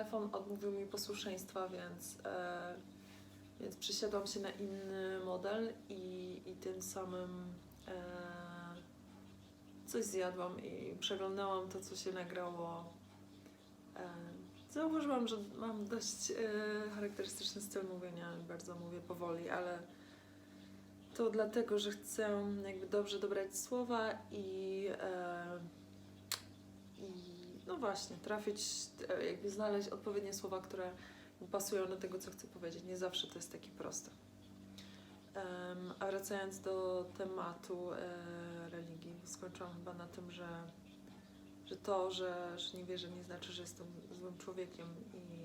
telefon odmówił mi posłuszeństwa, więc, e, więc przesiadłam się na inny model i, i tym samym e, coś zjadłam i przeglądałam to, co się nagrało. E, zauważyłam, że mam dość e, charakterystyczny styl mówienia, bardzo mówię powoli, ale to dlatego, że chcę jakby dobrze dobrać słowa i, e, no właśnie, trafić, e, jakby znaleźć odpowiednie słowa, które pasują do tego, co chcę powiedzieć. Nie zawsze to jest takie proste. Em, a wracając do tematu e, religii, skończyłam chyba na tym, że, że to, że, że nie wierzę, nie znaczy, że jestem złym człowiekiem i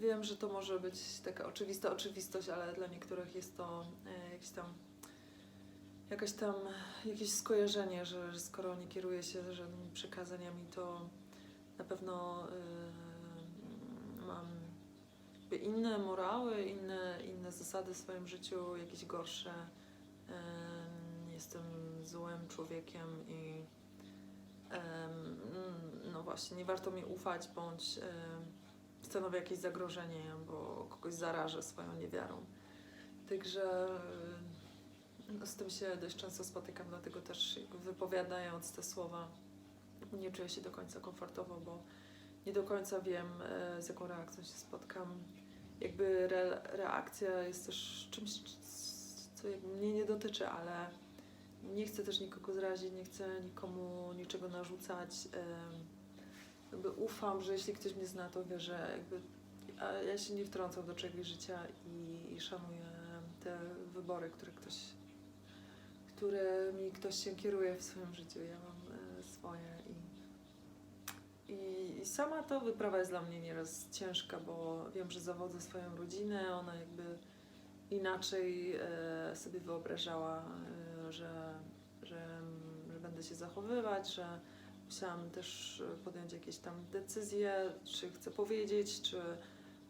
Wiem, że to może być taka oczywista oczywistość, ale dla niektórych jest to e, jakieś tam, jakaś tam, jakieś skojarzenie, że, skoro nie kieruję się żadnymi przekazaniami, to na pewno y, mam inne morały, inne, inne zasady w swoim życiu, jakieś gorsze. Ym, jestem złym człowiekiem i ym, no właśnie, nie warto mi ufać bądź ym, stanowię jakieś zagrożenie albo kogoś zarażę swoją niewiarą. Także y, z tym się dość często spotykam, dlatego też wypowiadając te słowa nie czuję się do końca komfortowo, bo nie do końca wiem, e, z jaką reakcją się spotkam. Jakby re, reakcja jest też czymś, co jakby mnie nie dotyczy, ale nie chcę też nikogo zrazić, nie chcę nikomu niczego narzucać. jakby ufam, że jeśli ktoś mnie zna, to wie, że jakby a ja się nie wtrącam do czyjegoś życia i, i szanuję te wybory, które ktoś, którymi ktoś się kieruje w swoim życiu. Ja mam e, swoje i, i, i sama to wyprawa jest dla mnie nieraz ciężka, bo wiem, że zawodzę swoją rodzinę, ona jakby inaczej e, sobie wyobrażała, e, że, że, że będę się zachowywać, że musiałam też podjąć jakieś tam decyzje, czy chcę powiedzieć, czy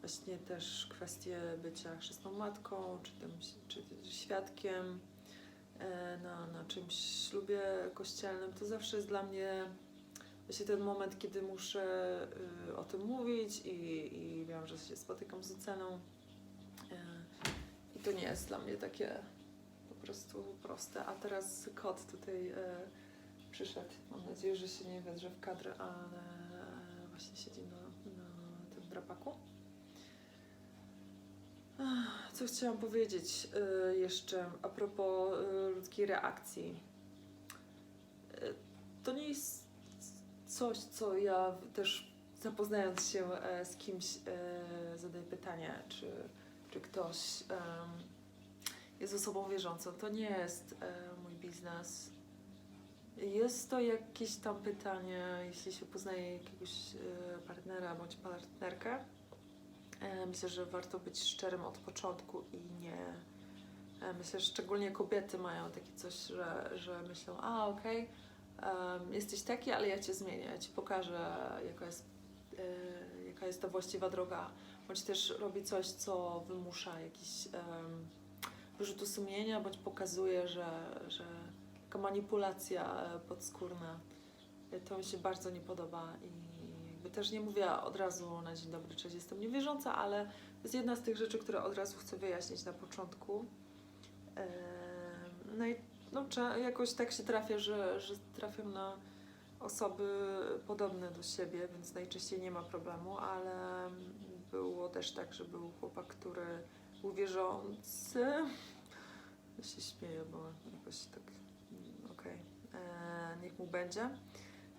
właśnie też kwestie bycia chrzestną matką, czy, tym, czy świadkiem na, na czymś ślubie kościelnym. To zawsze jest dla mnie właśnie ten moment, kiedy muszę y, o tym mówić i, i wiem, że się spotykam z oceną. E, I to nie jest dla mnie takie po prostu proste. A teraz kot tutaj e, przyszedł. Mam nadzieję, że się nie wedrze w kadr, ale właśnie siedzi na, na tym drapaku. Co chciałam powiedzieć y, jeszcze a propos y, ludzkiej reakcji. Y, To nie jest coś, co ja też zapoznając się e, z kimś e, zadaję pytanie, czy, czy ktoś jest osobą wierzącą. To nie jest e, mój biznes. Jest to jakieś tam pytanie, jeśli się poznaje jakiegoś partnera bądź partnerkę. E, Myślę, że warto być szczerym od początku i nie. e, Myślę, że szczególnie kobiety mają takie coś, że, że myślą, a okej, em, jesteś taki, ale ja cię zmienię, ja ci pokażę, jaka jest, e, jaka jest ta właściwa droga. Bądź też robi coś, co wymusza jakiś em, wyrzutu sumienia, bądź pokazuje, że, że taka manipulacja podskórna. To mi się bardzo nie podoba i jakby też nie mówię od razu na dzień dobry, cześć, jestem niewierząca, ale to jest jedna z tych rzeczy, które od razu chcę wyjaśnić na początku. No i no, jakoś tak się trafia, że, że na osoby podobne do siebie, więc najczęściej nie ma problemu, ale było też tak, że był chłopak, który był wierzący. Ja się śmieję, bo jakoś tak mm, okej, e, niech mu będzie.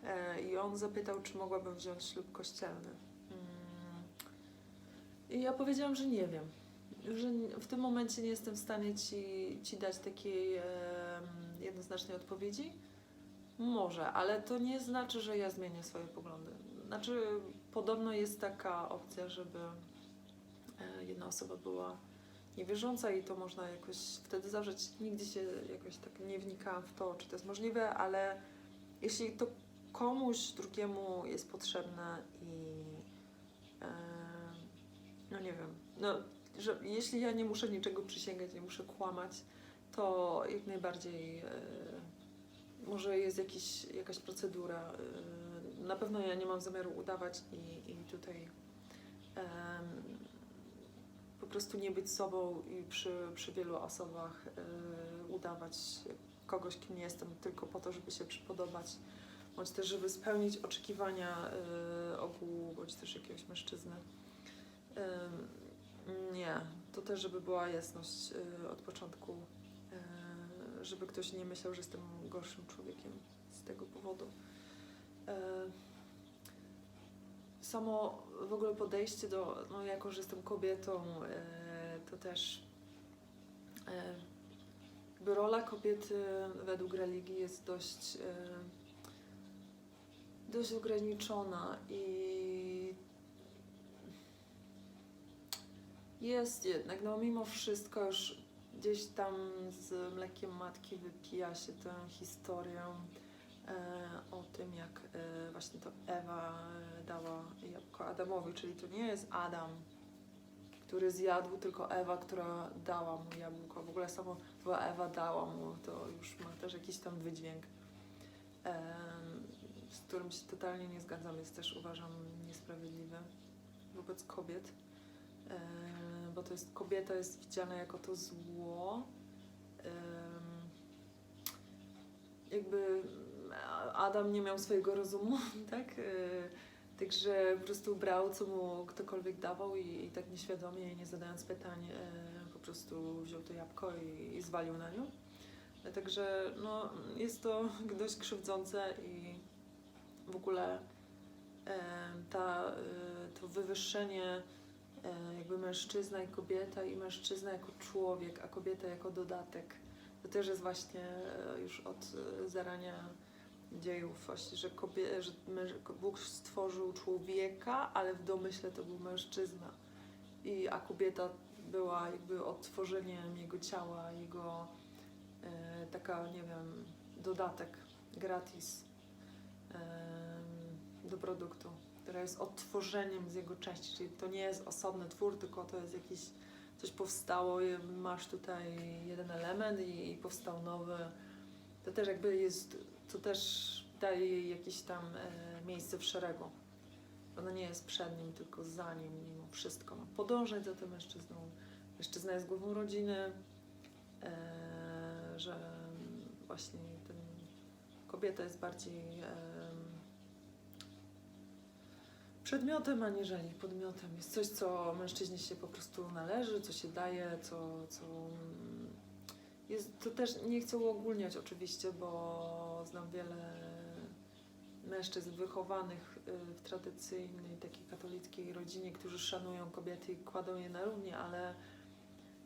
E, I on zapytał, czy mogłabym wziąć ślub kościelny. Mm. I ja powiedziałam, że nie wiem. Że w tym momencie nie jestem w stanie ci, ci dać takiej jednoznacznej odpowiedzi. Może, ale to nie znaczy, że ja zmienię swoje poglądy. Znaczy, podobno jest taka opcja, żeby e, jedna osoba była niewierząca i to można jakoś wtedy zawrzeć. Nigdy się jakoś tak nie wnikałam w to, czy to jest możliwe, ale jeśli to komuś drugiemu jest potrzebne i e, no nie wiem, no, że jeśli ja nie muszę niczego przysięgać, nie muszę kłamać, to jak najbardziej e, może jest jakiś, jakaś procedura. e, na pewno ja nie mam zamiaru udawać i, i tutaj em, po prostu nie być sobą i przy, przy wielu osobach e, udawać kogoś, kim nie jestem, tylko po to, żeby się przypodobać, bądź też, żeby spełnić oczekiwania e, ogółu, bądź też jakiegoś mężczyzny. Nie, to też, żeby była jasność e, od początku, e, żeby ktoś nie myślał, że jestem gorszym człowiekiem z tego powodu. Samo w ogóle podejście do, no jako, że jestem kobietą, to też rola kobiety według religii jest dość, dość ograniczona i jest jednak, no mimo wszystko już gdzieś tam z mlekiem matki wypija się tę historię e, o tym, jak e, właśnie to Ewa e, dała jabłko Adamowi, czyli to nie jest Adam, który zjadł, tylko Ewa, która dała mu jabłko. W ogóle samo była Ewa dała mu, to już ma też jakiś tam wydźwięk, z którym się totalnie nie zgadzam, jest też uważam niesprawiedliwy wobec kobiet, bo to jest kobieta jest widziana jako to zło. jakby Adam nie miał swojego rozumu, tak? E, Także po prostu brał, co mu ktokolwiek dawał i, i tak nieświadomie, nie zadając pytań, e, po prostu wziął to jabłko i, i zwalił na nią. E, Także no, jest to dość krzywdzące i w ogóle e, ta, e, to wywyższenie e, jakby mężczyzna i kobieta i mężczyzna jako człowiek, a kobieta jako dodatek. To też jest właśnie już od zarania dziejów właśnie, że, kobie, że Bóg stworzył człowieka, ale w domyśle to był mężczyzna. I, a kobieta była jakby odtworzeniem jego ciała, jego e, taka, nie wiem, dodatek gratis do produktu, która jest odtworzeniem z jego części, czyli to nie jest osobny twór, tylko to jest jakiś, coś powstało, masz tutaj jeden element i, i powstał nowy. To też jakby jest, to też daje jej jakieś tam e, miejsce w szeregu. Ona nie jest przed nim, tylko za nim mimo wszystko. Ma podążać za tym mężczyzną. Mężczyzna jest głową rodziny, e, że właśnie kobieta jest bardziej em, przedmiotem, aniżeli podmiotem. Jest coś, co mężczyźnie się po prostu należy, co się daje, co, co jest, to też nie chcę uogólniać oczywiście, bo znam wiele mężczyzn wychowanych y, w tradycyjnej, takiej katolickiej rodzinie, którzy szanują kobiety i kładą je na równi, ale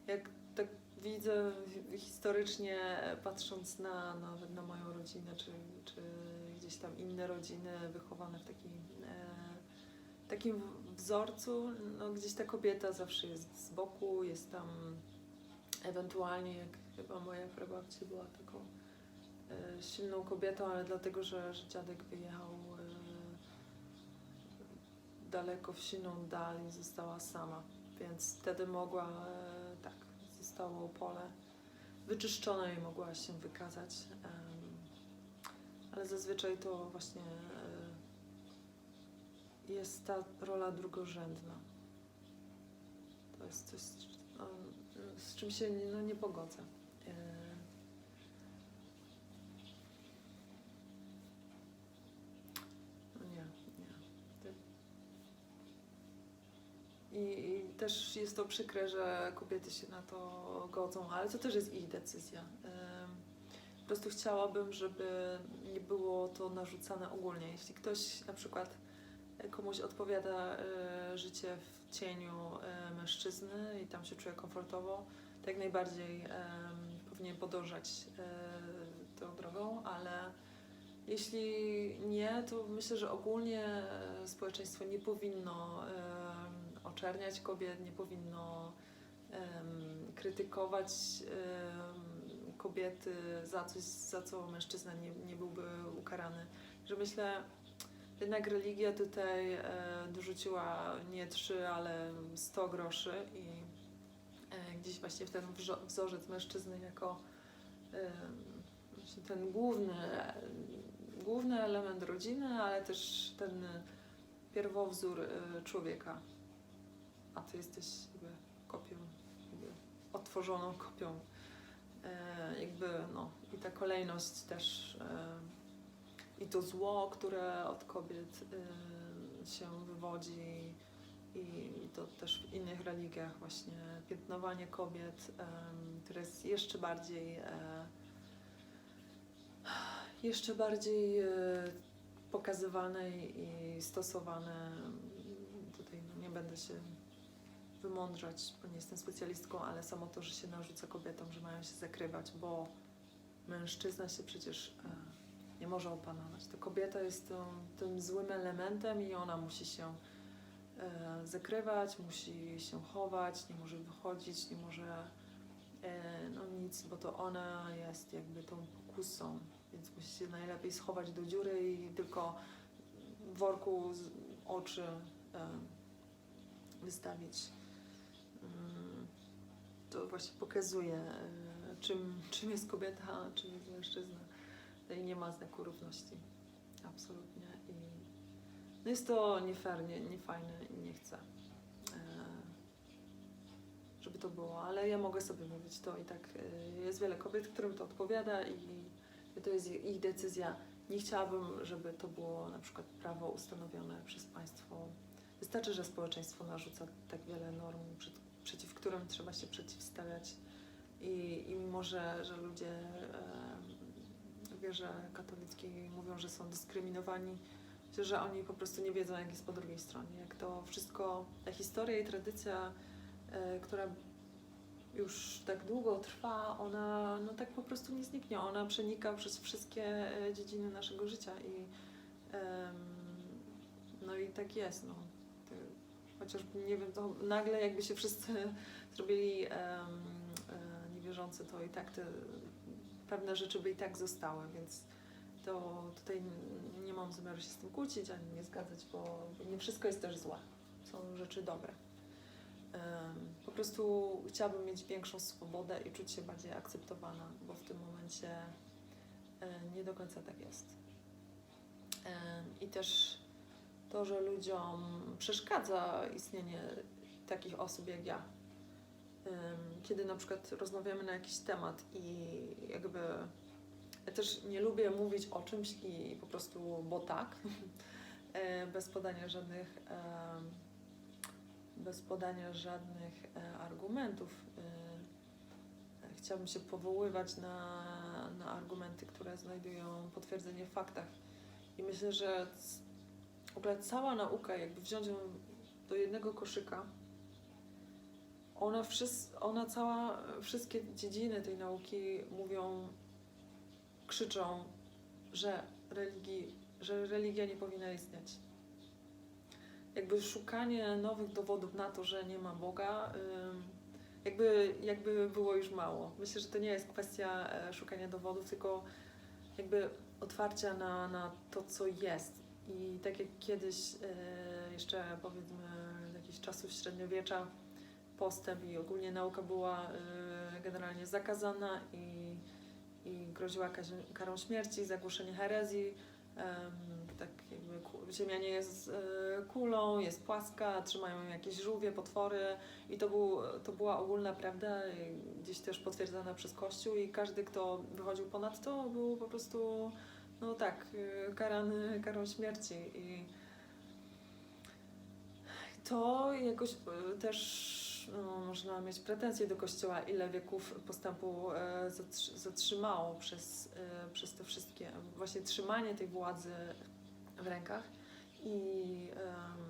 jak tak widzę historycznie, patrząc na, nawet na moją rodzinę, czy, czy gdzieś tam inne rodziny wychowane w takim, e, takim wzorcu, no gdzieś ta kobieta zawsze jest z boku, jest tam ewentualnie, jak chyba moja prababcia była taką e, silną kobietą, ale dlatego, że, że dziadek wyjechał e, daleko w silną dal i została sama, więc wtedy mogła, e, zostało pole wyczyszczone i mogła się wykazać, ale zazwyczaj to właśnie e, jest ta rola drugorzędna. To jest coś, no, z czym się no, nie pogodzę. E, No nie, I też jest to przykre, że kobiety się na to godzą, ale to też jest ich decyzja. Po prostu chciałabym, żeby nie było to narzucane ogólnie. Jeśli ktoś na przykład e, komuś odpowiada e, życie w cieniu e, mężczyzny i tam się czuje komfortowo, to jak najbardziej powinien podążać tą drogą, ale jeśli nie, to myślę, że ogólnie społeczeństwo nie powinno oczerniać kobiet, nie powinno em, krytykować em, kobiety za coś, za co mężczyzna nie, nie byłby ukarany. Że myślę, jednak religia tutaj e, dorzuciła nie trzy, ale 100 groszy i e, gdzieś właśnie w ten wzorzec mężczyzny jako właśnie ten główny, główny element rodziny, ale też ten pierwowzór y, człowieka. A ty jesteś jakby kopią, jakby otworzoną kopią. E, jakby, no, i ta kolejność też, e, i to zło, które od kobiet e, się wywodzi, i, i to też w innych religiach właśnie piętnowanie kobiet, em, które jest jeszcze bardziej e, jeszcze bardziej e, pokazywane i stosowane. Tutaj no, nie będę się wymądrzać, bo nie jestem specjalistką, ale samo to, że się narzuca kobietom, że mają się zakrywać, bo mężczyzna się przecież e, nie może opanować. To kobieta jest tą, tym złym elementem i ona musi się e, zakrywać, musi się chować, nie może wychodzić, nie może e, no nic, bo to ona jest jakby tą pokusą, więc musi się najlepiej schować do dziury i tylko w worku oczy wystawić. To właśnie pokazuje, e, czym, czym jest kobieta, a czym jest mężczyzna. No I nie ma znaku równości. Absolutnie. I no jest to nie fair, nie, nie fajne i nie chcę, e, żeby to było. Ale ja mogę sobie mówić to i tak. e, Jest wiele kobiet, którym to odpowiada i to jest ich decyzja. Nie chciałabym, żeby to było na przykład prawo ustanowione przez państwo. Wystarczy, że społeczeństwo narzuca tak wiele norm, przeciw którym trzeba się przeciwstawiać. I, i mimo, że, że ludzie e, wierze katolickiej mówią, że są dyskryminowani, myślę, że oni po prostu nie wiedzą, jak jest po drugiej stronie. Jak to wszystko, ta historia i tradycja, e, która już tak długo trwa, ona no tak po prostu nie zniknie. Ona przenika przez wszystkie e, dziedziny naszego życia i no i tak jest. No. Chociaż nie wiem, to nagle jakby się wszyscy zrobili e, niewierzący, to i tak te pewne rzeczy by i tak zostały, więc to tutaj nie mam zamiaru się z tym kłócić ani nie zgadzać, bo nie wszystko jest też złe. Są rzeczy dobre. Po prostu chciałabym mieć większą swobodę i czuć się bardziej akceptowana, bo w tym momencie e, nie do końca tak jest. I też to, że ludziom przeszkadza istnienie takich osób jak ja. Kiedy na przykład rozmawiamy na jakiś temat i jakby ja też nie lubię mówić o czymś i po prostu bo tak, e, bez podania żadnych em, bez podania żadnych e, argumentów. E, chciałabym się powoływać na, na argumenty, które znajdują potwierdzenie w faktach. I myślę, że w ogóle cała nauka, jakby wziąć ją do jednego koszyka, ona, ona cała, wszystkie dziedziny tej nauki mówią, krzyczą, że, religii, że religia nie powinna istnieć jakby szukanie nowych dowodów na to, że nie ma Boga, jakby, jakby było już mało. Myślę, że to nie jest kwestia e, szukania dowodów, tylko jakby otwarcia na, na to, co jest. I tak jak kiedyś, e, jeszcze powiedzmy jakichś czasów średniowiecza, postęp i ogólnie nauka była e, generalnie zakazana i, i groziła karą śmierci za głoszenie herezji. Tak jakby Ziemia nie jest e, kulą, jest płaska, trzymają ją jakieś żółwie, potwory i to, był, to była ogólna prawda, gdzieś też potwierdzana przez Kościół i każdy, kto wychodził ponad to, był po prostu, no tak, e, karany karą śmierci i to jakoś e, też no, można mieć pretensje do Kościoła, ile wieków postępu e, zatrzy- zatrzymało przez, e, przez te wszystkie, właśnie trzymanie tej władzy w rękach. I em,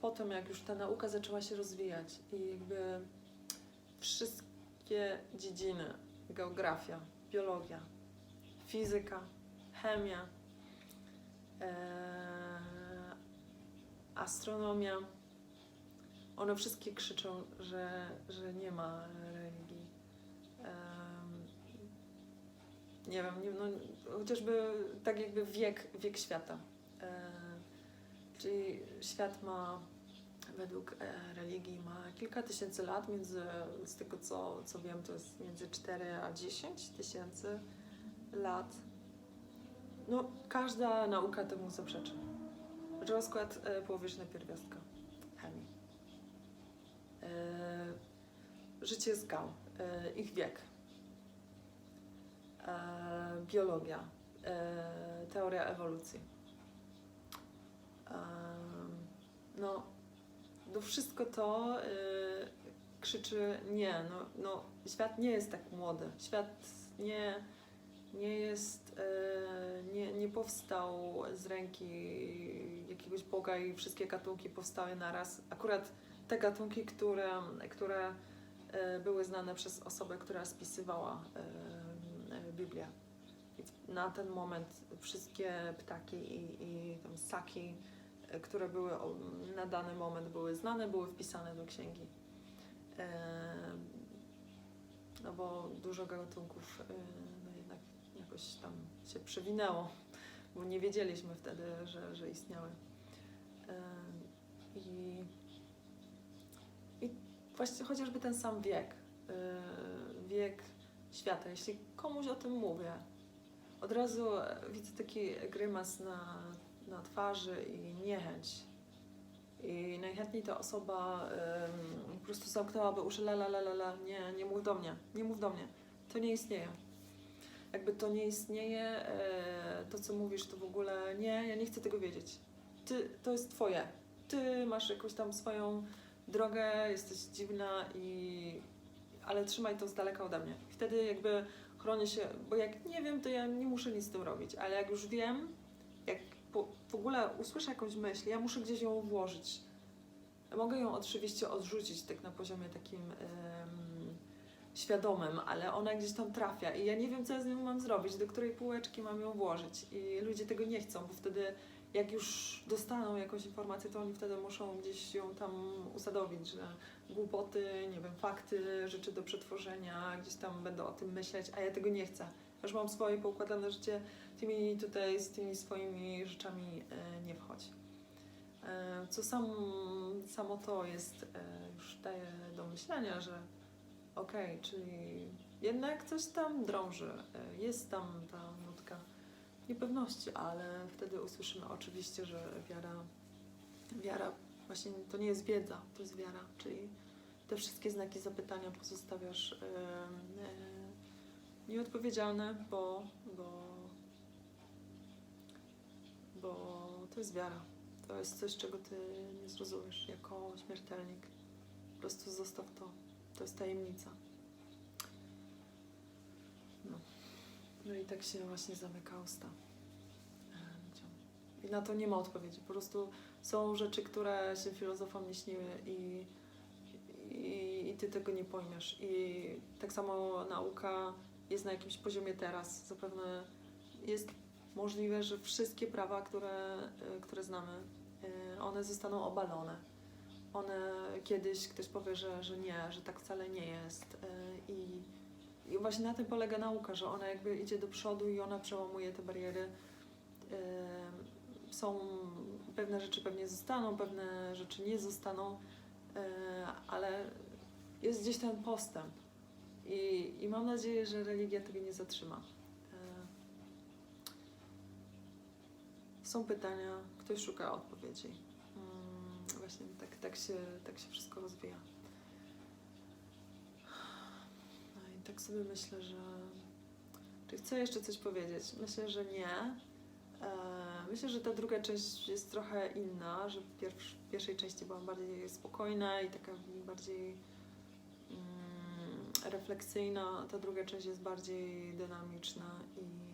potem, jak już ta nauka zaczęła się rozwijać i jakby wszystkie dziedziny, geografia, biologia, fizyka, chemia, e, astronomia, one wszystkie krzyczą, że, że nie ma religii. Em, nie wiem, nie, no, chociażby tak jakby wiek, wiek świata. E, czyli świat ma według e, religii ma kilka tysięcy lat, między, z tego co, co wiem, to jest między 4 a 10 tysięcy lat. No, każda nauka temu zaprzeczy. Rozkład e, połowiczny pierwiastka chemii. życie skał, e, ich wiek, e, biologia, e, teoria ewolucji. No, no wszystko to e, krzyczy nie, no, no świat nie jest tak młody, świat nie, nie jest, e, nie, nie powstał z ręki jakiegoś Boga i wszystkie gatunki powstały naraz. Akurat te gatunki, które, które e, były znane przez osobę, która spisywała e, Biblię. Na ten moment wszystkie ptaki i, i tam ssaki, które były na dany moment były znane, były wpisane do księgi. No bo dużo gatunków jakoś tam się przewinęło, bo nie wiedzieliśmy wtedy, że, że istniały. I, I właśnie chociażby ten sam wiek, e, wiek świata, jeśli komuś o tym mówię, od razu e, widzę taki grymas na, na twarzy i niechęć. I najchętniej ta osoba em, po prostu zamknęłaby uszy, la, la, la, la, la, nie, nie mów do mnie, nie mów do mnie. To nie istnieje. Jakby to nie istnieje, e, to co mówisz, to w ogóle nie, ja nie chcę tego wiedzieć. Ty, to jest twoje. Ty masz jakąś tam swoją drogę, jesteś dziwna i... Ale trzymaj to z daleka ode mnie. Wtedy jakby chronię się, bo jak nie wiem, to ja nie muszę nic z tym robić, ale jak już wiem, jak po, w ogóle usłyszę jakąś myśl, ja muszę gdzieś ją włożyć. Mogę ją oczywiście odrzucić tak na poziomie takim em, świadomym, ale ona gdzieś tam trafia i ja nie wiem, co ja z nią mam zrobić, do której półeczki mam ją włożyć. I ludzie tego nie chcą, bo wtedy jak już dostaną jakąś informację, to oni wtedy muszą gdzieś ją tam usadowić, że głupoty, nie wiem, fakty, rzeczy do przetworzenia, gdzieś tam będę o tym myśleć, a ja tego nie chcę. Już mam swoje poukładane życie, tymi tutaj z tymi swoimi rzeczami e, nie wchodź. E, co sam, samo to jest, e, już daje do myślenia, że okej, czyli jednak coś tam drąży, e, jest tam ta nutka niepewności, ale wtedy usłyszymy oczywiście, że wiara, wiara właśnie to nie jest wiedza, to jest wiara, czyli te wszystkie znaki zapytania pozostawiasz e, e, nieodpowiedzialne, bo, bo, bo to jest wiara. To jest coś, czego ty nie zrozumiesz jako śmiertelnik. Po prostu zostaw to. To jest tajemnica. No. No i tak się właśnie zamyka usta. e. I na to nie ma odpowiedzi. Po prostu są rzeczy, które się filozofom nie śniły i, i, i ty tego nie pojmiesz. I tak samo nauka jest na jakimś poziomie teraz. Zapewne jest możliwe, że wszystkie prawa, które, y, które znamy, y, one zostaną obalone. One kiedyś ktoś powie, że, że nie, że tak wcale nie jest. y, I, I właśnie na tym polega nauka, że ona jakby idzie do przodu i ona przełamuje te bariery. Y, Są pewne rzeczy pewnie zostaną, pewne rzeczy nie zostaną, y, ale jest gdzieś ten postęp. I, I mam nadzieję, że religia tego nie zatrzyma. E, Są pytania, ktoś szuka odpowiedzi. Właśnie tak, tak, się, tak się wszystko rozwija. No i tak sobie myślę, że. Czy chcę jeszcze coś powiedzieć? Myślę, że nie. E, Myślę, że ta druga część jest trochę inna, że w pierwszej części byłam bardziej spokojna i taka bardziej mm, refleksyjna, ta druga część jest bardziej dynamiczna i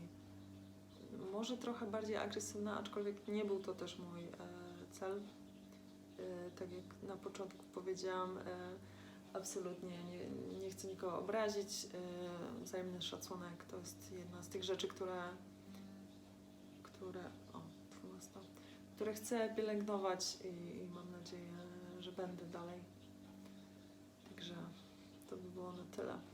może trochę bardziej agresywna, aczkolwiek nie był to też mój e, cel. E, tak jak na początku powiedziałam, e, absolutnie nie, nie chcę nikogo obrazić. E, wzajemny szacunek to jest jedna z tych rzeczy, które, które, o, 12, które chcę pielęgnować i, i mam nadzieję, że będę dalej. Także to by było na tyle.